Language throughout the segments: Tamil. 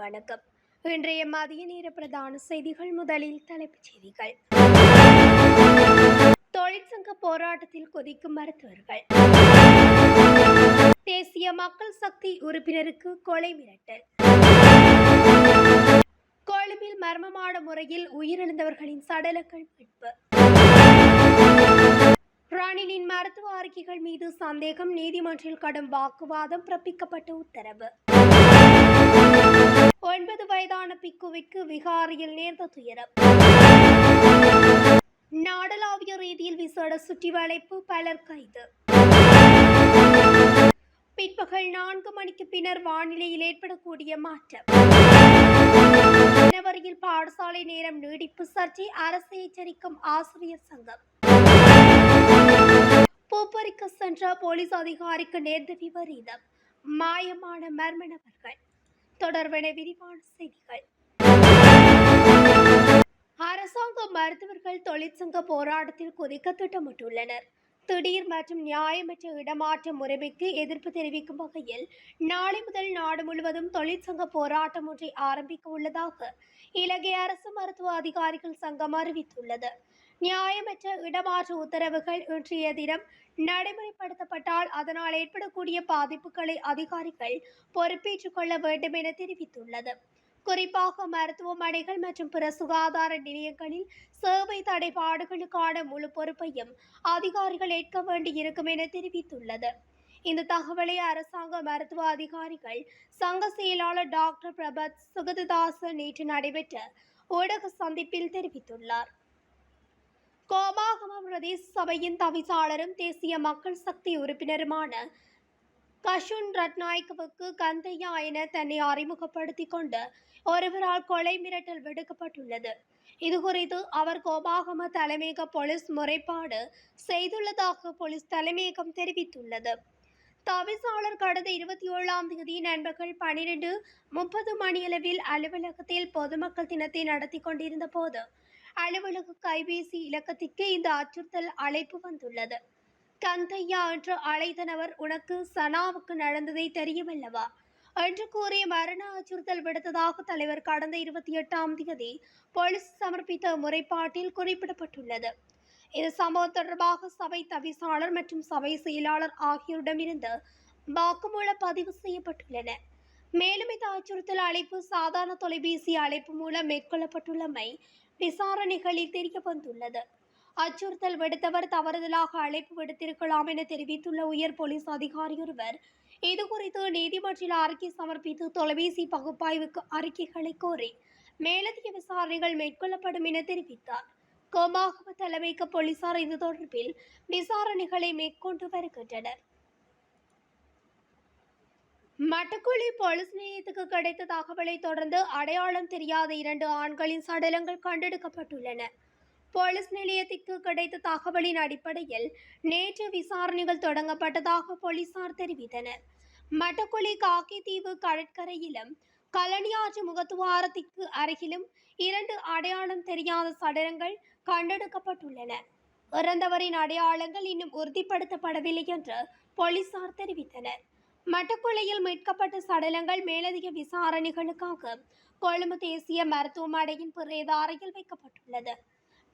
வணக்கம். இன்றைய மதிய நேர பிரதான செய்திகள் முதலில் தலைப்புச் செய்திகள். தொழிற்சங்க போராட்டத்தில் கொதிக்கும் மருத்துவர்கள். தேசிய மக்கள் சக்தி உறுப்பினருக்கு கொலை மிரட்டல். கொழும்பில் மர்மமான முறையில் உயிரிழந்தவர்களின் சடலங்கள் மீட்பு. ரணிலின் மருத்துவ அறிக்கைகள் மீது சந்தேகம் நீதிமன்றில் கடும் வாக்குவாதம் பிறப்பிக்கப்பட்ட உத்தரவு. ஒன்பது வயதான பிக்குவிற்கு விகாரியில் நேர்ந்த துயரம். நாடளாவிய ரீதியில் விசேட சுற்றி வளைப்பு பலர் கைது. பிற்பகல் நான்கு மணிக்கு பின்னர் வானிலையில் ஏற்படக்கூடிய மாற்றம். ஜனவரியில் பாடசாலை நேரம் நீடிப்பு சர்ச்சை அரசு எச்சரிக்கும் ஆசிரியர் சங்கம். பூப்பறிக்க சென்ற போலீஸ் அதிகாரிக்கு நேர்ந்த விபரீதம். மாயமான மர்ம நபர்கள். தொடர்பென விரிவான செய்திகள். அரசாங்க மருத்துவர்கள் தொழிற்சங்க போராட்டத்தில் குதிக்க திட்டமிட்டுள்ளனர். திடீர் மற்றும் நியாயமற்ற இடமாற்ற முறைமைக்கு எதிர்ப்பு தெரிவிக்கும் வகையில் நாளை முதல் நாடு முழுவதும் தொழிற்சங்க போராட்டம் ஒன்றை ஆரம்பிக்க உள்ளதாக இலங்கை அரசு மருத்துவ அதிகாரிகள் சங்கம் அறிவித்துள்ளது. நியாயமற்ற இடமாற்று உத்தரவுகள் இன்றைய தினம் நடைமுறைப்படுத்தப்பட்டால் அதனால் ஏற்படக்கூடிய பாதிப்புகளை அதிகாரிகள் பொறுப்பேற்றுக் கொள்ள வேண்டும் என தெரிவித்துள்ளது. குறிப்பாக மருத்துவமனைகள் மற்றும் பிற சுகாதார நிலையங்களில் சேவை தடைபாடுகளுக்கான முழு பொறுப்பையும் அதிகாரிகள் ஏற்க வேண்டியிருக்கும் என தெரிவித்துள்ளது. இந்த தகவலை அரசாங்க மருத்துவ அதிகாரிகள் சங்க செயலாளர் டாக்டர் பிரபத் சுகததாசன் நேற்று நடைபெற்ற ஊடக சந்திப்பில் தெரிவித்துள்ளார். கோபாகம பிரதேச சபையின் தவிசாளரும் தேசிய மக்கள் சக்தி உறுப்பினருமான கஷுன் ரட்நாயக்கவுக்கு கந்தையா என தன்னை அறிமுகப்படுத்தி கொண்டு ஒருவரால் கொலை மிரட்டல் விடுக்கப்பட்டுள்ளது. இதுகுறித்து அவர் கோபாகம தலைமையக போலீஸ் முறைப்பாடு செய்துள்ளதாக போலீஸ் தலைமையகம் தெரிவித்துள்ளது. தவிசாளர் கடந்த இருபத்தி ஏழாம் தேதி நண்பர்கள் பனிரெண்டு முப்பது மணியளவில் அலுவலகத்தில் பொதுமக்கள் தினத்தை நடத்தி கொண்டிருந்த போது அலுவலக கைபேசி இலக்கத்திற்கு இந்த அச்சுறுத்தல் அழைப்பு வந்துள்ளது. கந்தையா என்று அழைத்த நபர் உனக்கு சனாவுக்கு நடந்ததை தெரியுமல்லவா என்று கூறி மரண அச்சுறுத்தல் விடுத்ததாக தலைவர் கடந்த இருபத்தி எட்டாம் தேதி போலீஸ் சமர்ப்பித்த முறைப்பாட்டில் குறிப்பிடப்பட்டுள்ளது. இது சம்பவம் தொடர்பாக சபை தவிசாளர் மற்றும் சபை செயலாளர் ஆகியோரிடமிருந்து வாக்குமூல பதிவு செய்யப்பட்டுள்ளன. மேலும் இந்த அச்சுறுத்தல் அழைப்பு சாதாரண தொலைபேசி அழைப்பு மூலம் மேற்கொள்ளப்பட்டுள்ளமை விசாரணைகளில் தெரிய வந்துள்ளது அச்சுறுத்தல் விடுத்தவர் தவறுதலாக அழைப்பு விடுத்திருக்கலாம் என தெரிவித்துள்ள உயர் போலீஸ் அதிகாரி ஒருவர் இதுகுறித்து நீதிமன்றில் அறிக்கை சமர்ப்பித்து தொலைபேசி பகுப்பாய்வுக்கு அறிக்கைகளை கோரி மேலதிக விசாரணைகள் மேற்கொள்ளப்படும் என தெரிவித்தார். கோமாகம தலைமைக்கு போலீசார் இது தொடர்பில் விசாரணைகளை மேற்கொண்டு வருகின்றனர். மட்டக்குழி போலீஸ் நிலையத்துக்கு கிடைத்த தகவலை தொடர்ந்து அடையாளம் தெரியாத இரண்டு ஆண்களின் சடலங்கள் கண்டெடுக்கப்பட்டுள்ளன. போலீஸ் நிலையத்திற்கு கிடைத்த தகவலின் அடிப்படையில் நேற்று விசாரணைகள் தொடங்கப்பட்டதாக போலீசார் தெரிவித்தனர். மட்டக்குழி காக்கித்தீவு கடற்கரையிலும் கலனியாற்று முகத்துவாரத்திற்கு அருகிலும் இரண்டு அடையாளம் தெரியாத சடலங்கள் கண்டெடுக்கப்பட்டுள்ளன. இறந்தவரின் அடையாளங்கள் இன்னும் உறுதிப்படுத்தப்படவில்லை என்று போலீசார் தெரிவித்தனர். மட்டக்குழியில் மீட்கப்பட்ட சடலங்கள் மேலதிக விசாரணைகளுக்காக கொழும்பு தேசிய மருத்துவமனையின் பிரேத அறையில் வைக்கப்பட்டுள்ளது.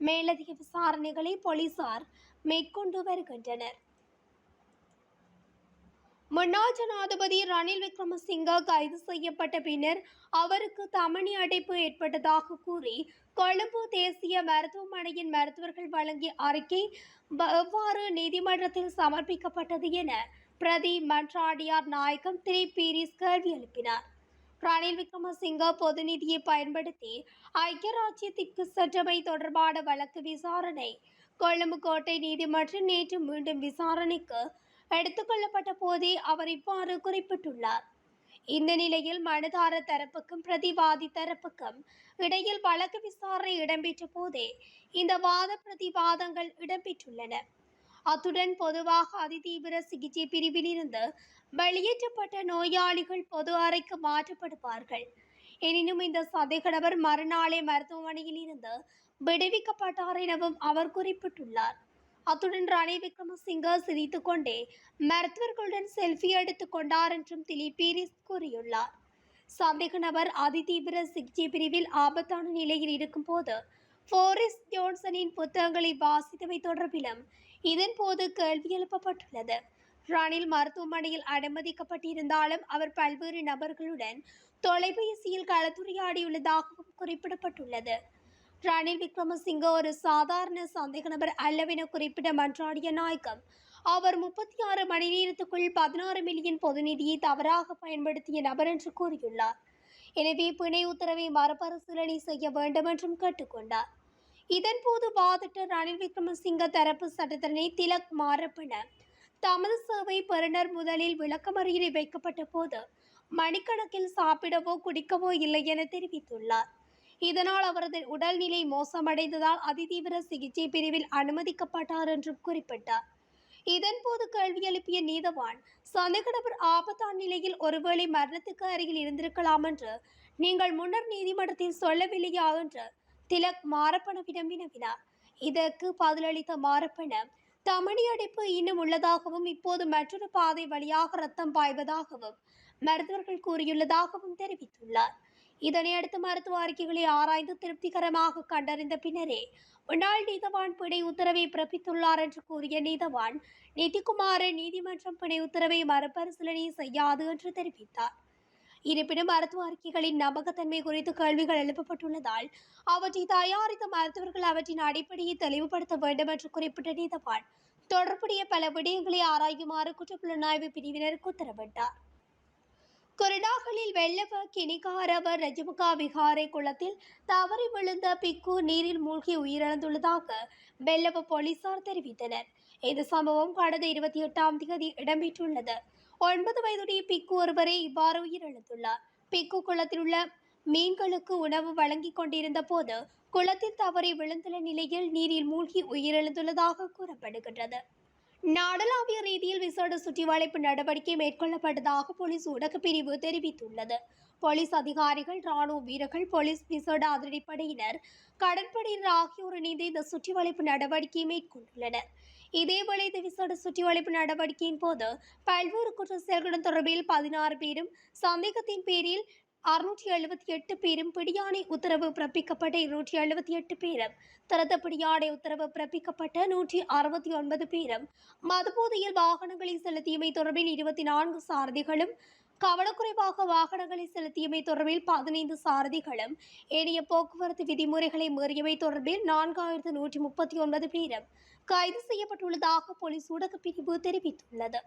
மேலதிக விசாரணைகளை போலீசார் மேற்கொண்டு வருகின்றனர். முன்னாள் ஜனாதிபதி ரணில் விக்ரமசிங்க கைது செய்யப்பட்ட பின்னர் அவருக்கு தமனி அடைப்பு ஏற்பட்டதாக கூறி கொழும்பு தேசிய மருத்துவமனையின் மருத்துவர்கள் வழங்கிய அறிக்கை எவ்வாறு நீதிமன்றத்தில் சமர்ப்பிக்கப்பட்டது என பிரதி மன்றாடியார் நாயகம் திரு பீரிஸ் கேள்வி எழுப்பினார். ரணில் விக்ரமசிங்க பொது நிதியை பயன்படுத்தி ஐக்கிய ராஜ்யத்திற்கு சென்றமை தொடர்பான வழக்கு விசாரணை கொழும்பு கோட்டை நீதிமன்றம் நேற்று மீண்டும் விசாரணைக்கு எடுத்துக்கொள்ளப்பட்ட போதே அவர் இவ்வாறு குறிப்பிட்டுள்ளார். இந்த நிலையில் மனுதார தரப்புக்கும் பிரதிவாதி தரப்புக்கும் இடையில் வழக்கு விசாரணை இடம்பெற்ற போதே இந்த வாத பிரதிவாதங்கள் இடம்பெற்றுள்ளன. அத்துடன் பொதுவாக அதிதீவிர சிகிச்சை பிரிவிலிருந்து வெளியேற்றப்பட்ட நோயாளிகள் பொது அறைக்கு மாற்றப்படுவார்கள். எனினும் இந்த சந்தேகநபர் மறுநாளே மருத்துவமனையில் இருந்து விடுவிக்கப்பட்டார் எனவும் அவர் குறிப்பிட்டுள்ளார். அத்துடன் ரணில் விக்ரமசிங்க சிரித்து கொண்டே மருத்துவர்களுடன் செல்ஃபி எடுத்துக் கொண்டார் என்றும் திலீப் பீரிஸ் கூறியுள்ளார். சந்தேக நபர் அதிதீவிர சிகிச்சை பிரிவில் ஆபத்தான நிலையில் இருக்கும்போது போரிஸ் ஜோன்சனின் புத்தகங்களை வாசித்தவை தொடர்பிலும் இதன் போது கேள்வி எழுப்பப்பட்டுள்ளது. ரணில் மருத்துவமனையில் அனுமதிக்கப்பட்டிருந்தாலும் அவர் பல்வேறு நபர்களுடன் தொலைபேசியில் கலந்துரையாடியுள்ளதாகவும் குறிப்பிடப்பட்டுள்ளது. ரணில் விக்ரமசிங்க ஒரு சாதாரண சந்தேக நபர் அல்லவென குறிப்பிட்ட மன்றாடிய நாயகம் அவர் முப்பத்தி ஆறு மணி நேரத்துக்குள் பதினாறு மில்லியன் பொது நிதியை தவறாக பயன்படுத்திய நபர் என்று கூறியுள்ளார். எனவே பிணை உத்தரவை மறுபரிசீலனை செய்ய வேண்டும் என்றும் கேட்டுக்கொண்டார். இதன்போது வாதிட்ட ரணில் விக்ரமசிங்க தரப்பு சட்டத்தரணி திலக் மாரப்பன தமது சேவை பெறுநர் முதலில் விளக்கமறியலை வைக்கப்பட்ட போது மணிக்கணக்கில் சாப்பிடவோ குடிக்கவோ இல்லை என தெரிவித்துள்ளார். இதனால் அவரது உடல்நிலை மோசமடைந்ததால் அதிதீவிர சிகிச்சை பிரிவில் அனுமதிக்கப்பட்டார் என்றும் குறிப்பிட்டார். இதன்போது கேள்வி எழுப்பிய நீதவான் சந்தேகநபர் ஆபத்தான நிலையில் ஒருவேளை மரணத்துக்கு அருகில் இருந்திருக்கலாம் என்று நீங்கள் முன்னர் நீதிமன்றத்தில் சொல்லவில்லையா என்று திலக் மாரப்பனவிடம் வினவினார். இதற்கு பதிலளித்த மாரப்பணம் தமணி அடைப்பு இன்னும் உள்ளதாகவும் இப்போது மற்றொரு பாதை வழியாக ரத்தம் பாய்வதாகவும் மருத்துவர்கள் கூறியுள்ளதாகவும் தெரிவித்துள்ளார். இதனையடுத்து மருத்துவ அறிக்கைகளை ஆராய்ந்து திருப்திகரமாக கண்டறிந்த பின்னரே முன்னாள் நீதவான் பிணை உத்தரவை பிறப்பித்துள்ளார் என்று கூறிய நீதவான் நிதிக்குமார நீதிமன்றம் பிணை உத்தரவை மறுபரிசீலனை செய்யாது என்று தெரிவித்தார். இருப்பினும் மருத்துவ அறிக்கைகளின் நம்பகத்தன்மை குறித்து கேள்விகள் எழுப்பப்பட்டுள்ளதால் அவற்றை தயாரித்த மருத்துவர்கள் அவற்றின் அடிப்படையை தெளிவுபடுத்த வேண்டும் என்று குறிப்பிட்ட நீதவான் தொடர்புடைய பல விடயங்களை ஆராயுமாறு குற்றப்புலனாய்வு பிரிவினருக்கு உத்தரவிட்டார். கொரடாகலில் வெள்ளவ கிணிகாரவ ரஜமுகா விகாரை குளத்தில் தவறி விழுந்த பிக்கு நீரில் மூழ்கி உயிரிழந்துள்ளதாக வெள்ளவ போலீசார் தெரிவித்தனர். இந்த சம்பவம் கடந்த இருபத்தி எட்டாம் தேதி இடம்பெற்றுள்ளது. ஒன்பது வயதுடைய பிக்கு ஒருவரே இவ்வாறு உயிரிழந்துள்ளார். பிக்கு குளத்தில் உள்ள மீன்களுக்கு உணவு வழங்கிக் கொண்டிருந்த போது குளத்தில் தவறி விழுந்துள்ள நிலையில் நீரில் மூழ்கி உயிரிழந்துள்ளதாக கூறப்படுகின்றது. நாடளாவிய ரீதியில் விசேட சுற்றிவளைப்பு நடவடிக்கை மேற்கொள்ளப்பட்டதாக போலீஸ் ஊடகப் பிரிவு தெரிவித்துள்ளது. போலீஸ் அதிகாரிகள் ராணுவ வீரர்கள் போலீஸ் விசேட அதிரடிப்படையினர் கடற்படையினர் ஆகியோர் இணைந்து இந்த சுற்றிவளைப்பு நடவடிக்கையை மேற்கொண்டுள்ளனர். இதேவேளை இந்த விசேட சுற்றிவளைப்பு நடவடிக்கையின் போது பல்வேறு குற்ற செயல்களுடன் தொடர்பில் பதினாறு பேரும் சந்தேகத்தின் பேரில் அறுநூற்றி எழுபத்தி எட்டு பேரும் பிடியாணை உத்தரவு பிறப்பிக்கப்பட்ட இருநூற்றி எழுபத்தி எட்டு பேரும் திறந்த பிடியாணை உத்தரவு பிறப்பிக்கப்பட்ட நூற்றி அறுபத்தி ஒன்பது பேரும் மதுபோதையில் வாகனங்களை செலுத்தியமை தொடர்பில் இருபத்தி நான்கு சாரதிகளும் கவனக்குறைவாக வாகனங்களை செலுத்தியமை தொடர்பில் பதினைந்து சாரதிகளும் ஏனைய போக்குவரத்து விதிமுறைகளை மீறியமை தொடர்பில் நான்காயிரத்து நூற்றி முப்பத்தி ஒன்பது பேரும் கைது செய்யப்பட்டுள்ளதாக போலீஸ் ஊடகப் பிரிவு தெரிவித்துள்ளது.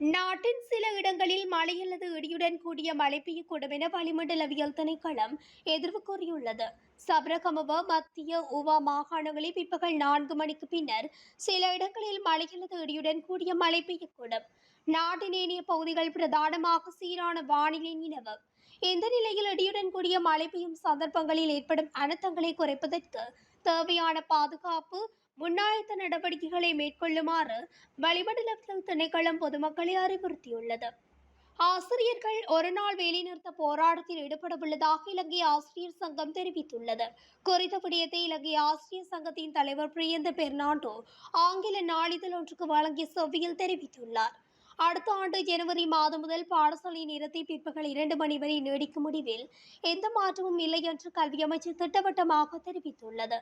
நாட்டின் சில இடங்களில் மழை அல்லது இடியுடன் கூடிய மழை பெய்யக்கூடும் என வளிமண்டலவியல் திணைக்களம் எதிர்வு கூறியுள்ளது. சபரகமுவ மத்திய உவா மாகாணங்களில் பிற்பகல் நான்கு மணிக்கு பின்னர் சில இடங்களில் மழை அல்லது இடியுடன் கூடிய மழை பெய்யக்கூடும். நாட்டின் ஏனைய பகுதிகள் பிரதானமாக சீரான வானிலை நிலவும். இந்த நிலையில் இடியுடன் கூடிய மழை பெய்யும் சந்தர்ப்பங்களில் ஏற்படும் அனர்த்தங்களை குறைப்பதற்கு தேவையான பாதுகாப்பு முன்னாயத்த நடவடிக்கைகளை மேற்கொள்ளுமாறு வளிமண்டலத்தில் திணைக்களம் பொதுமக்களை அறிவுறுத்தியுள்ளது. ஆசிரியர்கள் ஒரு நாள் வேலைநிறுத்த போராட்டத்தில் ஈடுபடவுள்ளதாக இலங்கை ஆசிரியர் சங்கம் தெரிவித்துள்ளது. குறித்த விடயத்தை இலங்கை ஆசிரியர் சங்கத்தின் தலைவர் பிரியந்த பெர்னாண்டோ ஆங்கில நாளிதழ் ஒன்றுக்கு வழங்கிய செவ்வியில் தெரிவித்துள்ளார். அடுத்த ஆண்டு ஜனவரி மாதம் முதல் பாடசாலை நேரத்தை பிற்பகல் இரண்டு மணி வரை நீடிக்கும் முடிவில் எந்த மாற்றமும் இல்லை என்று கல்வி அமைச்சர் திட்டவட்டமாக தெரிவித்துள்ளது.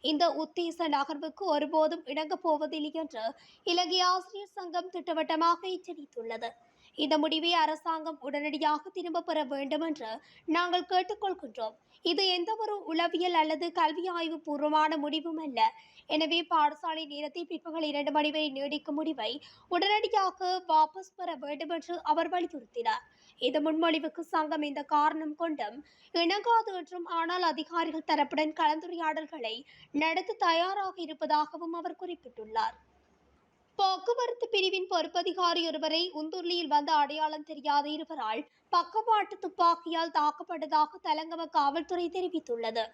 இந்த உத்தேச நகர்வுக்கு ஒருபோதும் இணங்கப் போவதில்லை என்று இலங்கை ஆசிரியர் சங்கம் திட்டவட்டமாக எச்சரித்துள்ளது. இந்த முடிவை அரசாங்கம் உடனடியாக திரும்ப பெற வேண்டும் என்று நாங்கள் கேட்டுக்கொள்கின்றோம். இது எந்தவொரு உளவியல் அல்லது கல்வி ஆய்வு பூர்வமான முடிவும் அல்ல. எனவே பாடசாலை நேரத்தை பிற்பகல் இரண்டு மணி வரை நீடிக்கும் முடிவை உடனடியாக வாபஸ் பெற வேண்டும் என்று அவர் வலியுறுத்தினார். இந்த முன்மொழிவுக்கு சங்கம் இந்த காரணம் கொண்டும் இணங்காது என்றும் ஆனால் அதிகாரிகள் தரப்புடன் கலந்துரையாடல்களை நடத்த தயாராக இருப்பதாகவும் அவர் குறிப்பிட்டுள்ளார். போக்குவரத்து பிரிவின் பொறுப்பதிகாரி ஒருவரை உந்துர்லியில் வந்த அடையாளம் தெரியாத இருவரால் பக்கவாட்டு துப்பாக்கியால் தாக்கப்பட்டதாக தலங்கம காவல்துறை தெரிவித்துள்ளது.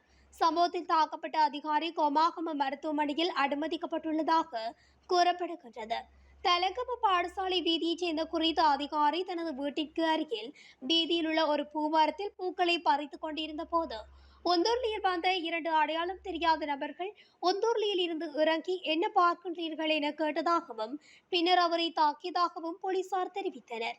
சம்பவத்தில் தாக்கப்பட்ட அதிகாரி கோமாகம மருத்துவமனையில் அனுமதிக்கப்பட்டுள்ளதாக கூறப்படுகின்றது. தலங்கம பாடசாலை வீதியைச் சேர்ந்த குறித்த அதிகாரி தனது வீட்டிற்கு அருகில் வீதியில் உள்ள ஒரு பூமரத்தில் பூக்களை பறித்துக் கொண்டிருந்த போது ஒந்தூர்லியில் வந்த இரண்டு அடையாளம் தெரியாத நபர்கள் ஒந்தூர்லியில் இருந்து இறங்கி என்ன பார்க்கின்றீர்கள் என கேட்டதாகவும் பின்னர் அவரை தாக்கியதாகவும் போலீசார் தெரிவித்தனர்.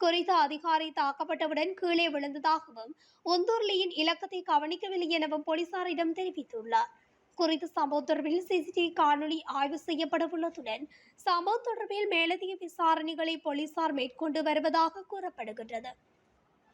குறித்த அதிகாரி தாக்கப்பட்டவுடன் கீழே விழுந்ததாகவும் ஒந்தூர்லியின் இலக்கத்தை கவனிக்கவில்லை எனவும் போலீசாரிடம் தெரிவித்துள்ளார். குறித்த சம்பவம் தொடர்பில் சிசிடிவி காணொளி ஆய்வு செய்யப்பட உள்ளதுடன் சம்பவம் தொடர்பில் மேலதிக விசாரணைகளை போலீசார் மேற்கொண்டு வருவதாக கூறப்படுகின்றது.